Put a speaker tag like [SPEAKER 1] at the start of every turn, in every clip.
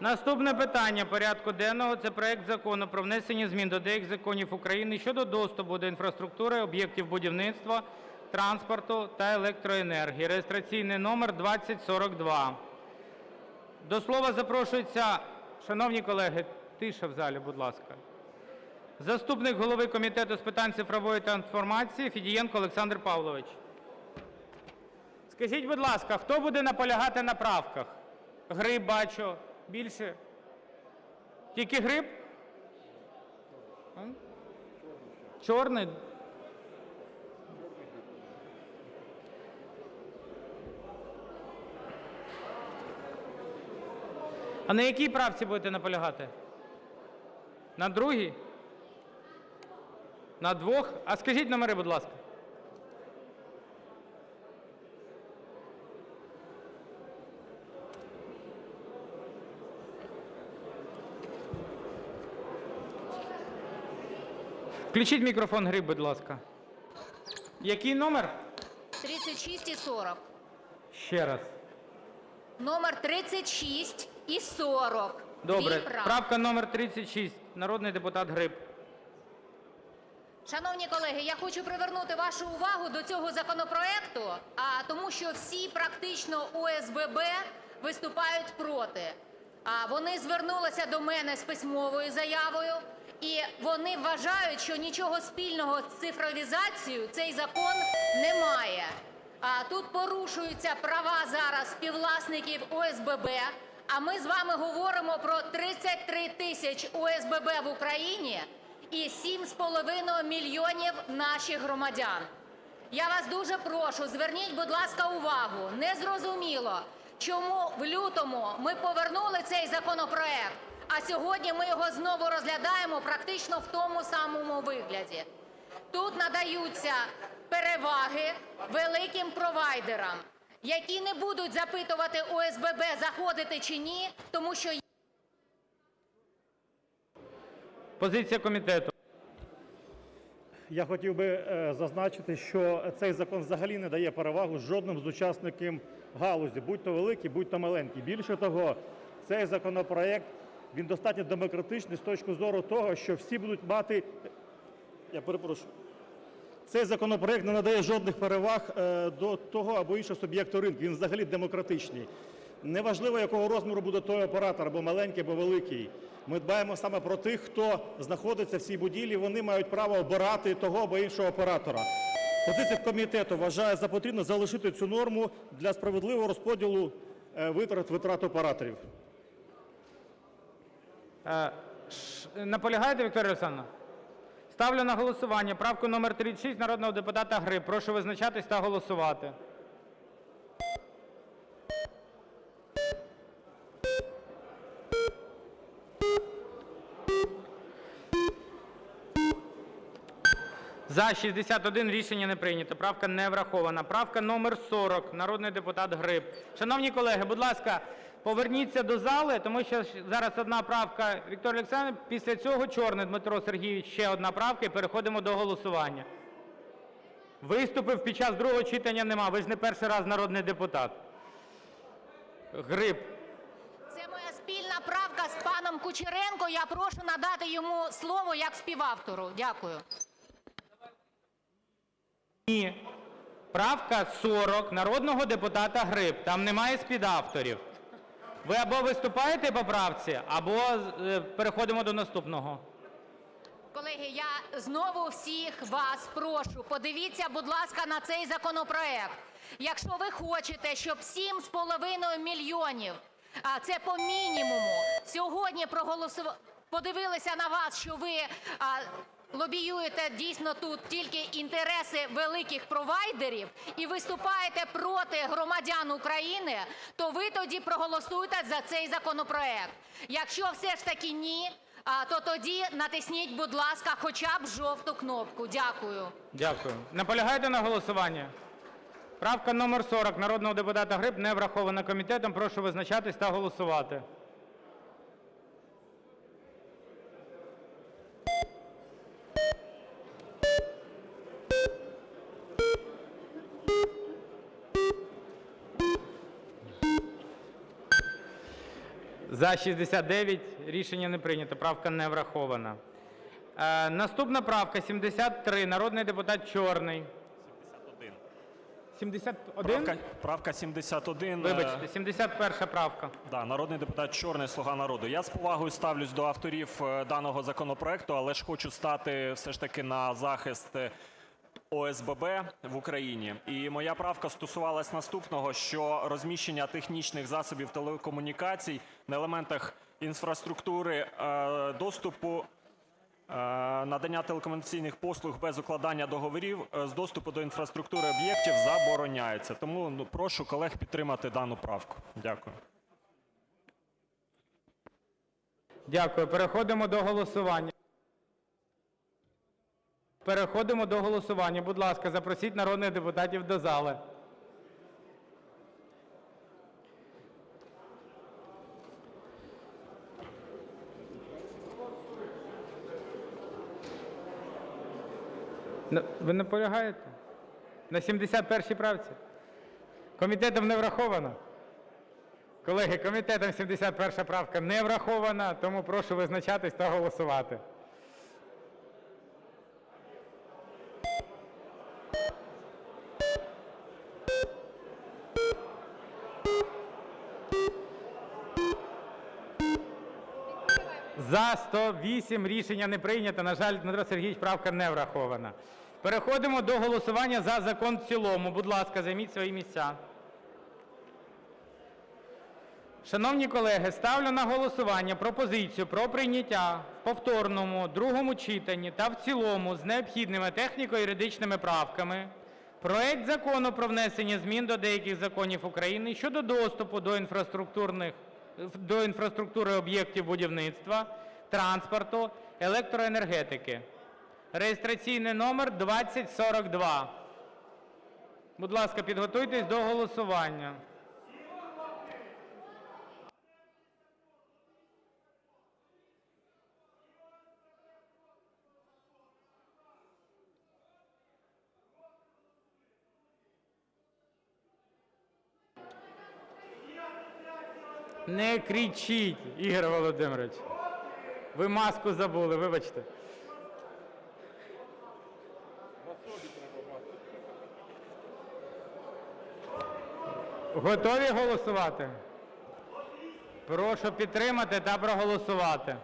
[SPEAKER 1] Наступне питання порядку денного – це проект Закону про внесення змін до деяких законів України щодо доступу до інфраструктури об'єктів будівництва, транспорту та електроенергії (реєстраційний номер 2042). До слова запрошується, шановні колеги, тиша в залі, будь ласка, заступник голови Комітету з питань цифрової трансформації Федієнко Олександр Павлович. Скажіть, будь ласка, хто буде наполягати на правках? Гриб бачу. Більше? Тільки гриб? Чорний? А на якій правці будете наполягати? На другій? На двох? А скажіть номери, будь ласка. Включіть мікрофон Гриб, будь ласка. Який номер?
[SPEAKER 2] 36 і 40.
[SPEAKER 1] Ще раз.
[SPEAKER 2] Номер 36 і 40.
[SPEAKER 1] Добре.
[SPEAKER 2] Дві правки.
[SPEAKER 1] Правка номер 36. Народний депутат Гриб.
[SPEAKER 2] Шановні колеги, я хочу привернути вашу увагу до цього законопроекту, а тому що всі практично ОСББ виступають проти. А вони звернулися до мене з письмовою заявою, і вони вважають, що нічого спільного з цифровізацією цей закон не має. А тут порушуються права зараз співвласників ОСББ. А ми з вами говоримо про 33 тисяч ОСББ в Україні і 7,5 мільйонів наших громадян. Я вас дуже прошу, зверніть, будь ласка, увагу. Незрозуміло, чому в лютому ми повернули цей законопроект, а сьогодні ми його знову розглядаємо практично в тому самому вигляді. Тут надаються переваги великим провайдерам, які не будуть запитувати ОСББ, заходити чи ні, тому що
[SPEAKER 1] Позиція комітету.
[SPEAKER 3] Я хотів би е, зазначити, що цей закон взагалі не дає перевагу жодним з учасників галузі, будь то великі, будь то маленькі. Більше того, цей законопроект він достатньо демократичний з точки зору того, що всі будуть мати. Я перепрошую. Цей законопроект не надає жодних переваг е, до того або іншого суб'єкту ринку. Він взагалі демократичний. Неважливо, якого розміру буде той оператор, або маленький, або великий. Ми дбаємо саме про тих, хто знаходиться в цій будівлі. Вони мають право обирати того або іншого оператора. Позиція комітету вважає за потрібне залишити цю норму для справедливого розподілу е, витрат витрат операторів.
[SPEAKER 1] Е, Наполягаєте, Вікторія Олександровна? Ставлю на голосування правку номер 36 народного депутата Гриб. Прошу визначатись та голосувати. За 61 рішення не прийнято. Правка не врахована. Правка номер 40, народний депутат Гриб. Шановні колеги, будь ласка, поверніться до зали, тому що зараз одна правка Вікторії Олександрівни, після цього Чорний Дмитро Сергійович, ще одна правка і переходимо до голосування. Виступив під час другого читання нема, ви ж не перший раз народний депутат. Гриб.
[SPEAKER 2] Це моя спільна правка з паном Кучеренко. Я прошу надати йому слово як співавтору. Дякую.
[SPEAKER 1] Ні. Правка 40 народного депутата Гриб. Там немає співавторів. Ви або виступаєте по правці, або е, переходимо до наступного.
[SPEAKER 2] Колеги, я знову всіх вас прошу, подивіться, будь ласка, на цей законопроект. Якщо ви хочете, щоб 7,5 мільйонів, а це по мінімуму, сьогодні проголосували, подивилися на вас, що ви а, лобіюєте дійсно тут тільки інтереси великих провайдерів і виступаєте проти громадян України, то ви тоді проголосуєте за цей законопроект. Якщо все ж таки ні, то тоді натисніть, будь ласка, хоча б жовту кнопку. Дякую.
[SPEAKER 1] Дякую. Наполягаєте на голосуванні? Правка номер 40 народного депутата Гриб не врахована комітетом. Прошу визначатись та голосувати. За 69 рішення не прийнято. Правка не врахована. Е, Наступна правка 73. Народний депутат Чорний. 71?
[SPEAKER 4] Правка, правка 71. е,
[SPEAKER 1] Вибачте, 71 правка.
[SPEAKER 4] Да, народний депутат Чорний, Слуга народу. Я з повагою ставлюсь до авторів е, даного законопроекту, але ж хочу стати все ж таки на захист ОСББ в Україні. І моя правка стосувалась наступного, що розміщення технічних засобів телекомунікацій на елементах інфраструктури е, доступу Е, надання телекомунікаційних послуг без укладання договорів е, з доступу до інфраструктури об'єктів забороняється. Тому ну, прошу колег підтримати дану правку. Дякую.
[SPEAKER 1] Дякую. Переходимо до голосування. Переходимо до голосування. Будь ласка, запросіть народних депутатів до зали. Ви наполягаєте? На 71-й правці? Комітетом не враховано? Колеги, комітетом 71 правка не врахована, тому прошу визначатись та голосувати. За 108 рішення не прийнято. На жаль, Дмитро Сергійович, правка не врахована. Переходимо до голосування за закон в цілому. Будь ласка, займіть свої місця. Шановні колеги, ставлю на голосування пропозицію про прийняття в повторному другому читанні та в цілому з необхідними техніко-юридичними правками проект Закону про внесення змін до деяких законів України щодо доступу до інфраструктурних до інфраструктури об'єктів будівництва, транспорту, електроенергетики. Реєстраційний номер 2042. Будь ласка, підготуйтесь до голосування. Не кричіть, Ігор Володимирович. Ви маску забули, вибачте. Готові голосувати? Прошу підтримати та проголосувати.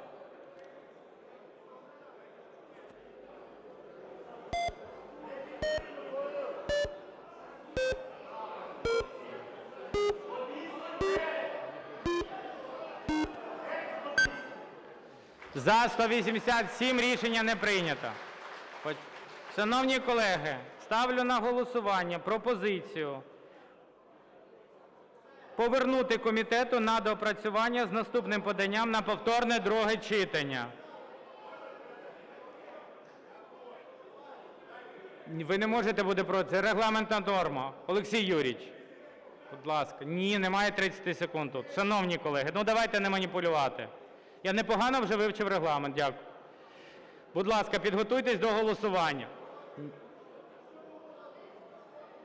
[SPEAKER 1] За 187 рішення не прийнято. Шановні колеги, ставлю на голосування пропозицію повернути комітету на доопрацювання з наступним поданням на повторне друге читання. Ви не можете бути проти, це регламентна норма. Олексій Юрійович, будь ласка. Ні, немає 30 секунд тут. Шановні колеги, ну давайте не маніпулювати. Я непогано вже вивчив регламент, дякую. Будь ласка, підготуйтесь до голосування.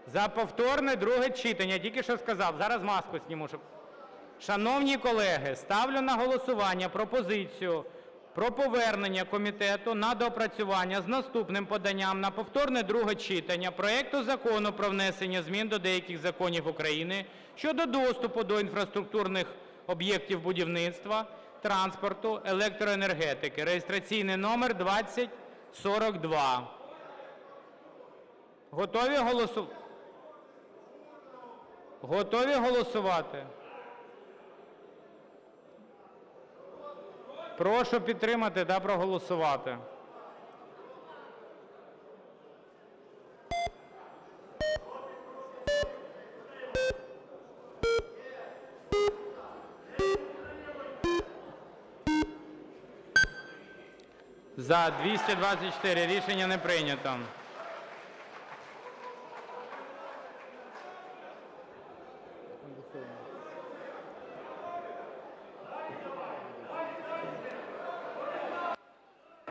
[SPEAKER 1] За повторне друге читання, тільки що сказав, зараз маску зніму. Щоб... Шановні колеги, ставлю на голосування пропозицію про повернення комітету на доопрацювання з наступним поданням на повторне друге читання проекту Закону про внесення змін до деяких законів України щодо доступу до інфраструктурних об'єктів будівництва, транспорту, електроенергетики. Реєстраційний номер 2042. Готові голосувати? Готові голосувати? Прошу підтримати та проголосувати. За 224 рішення не прийнято.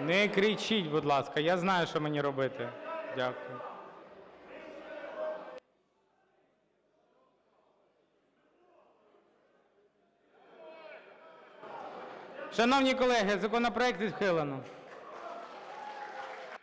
[SPEAKER 1] Не кричіть, будь ласка, я знаю, що мені робити. Дякую. Шановні колеги, законопроект відхилено.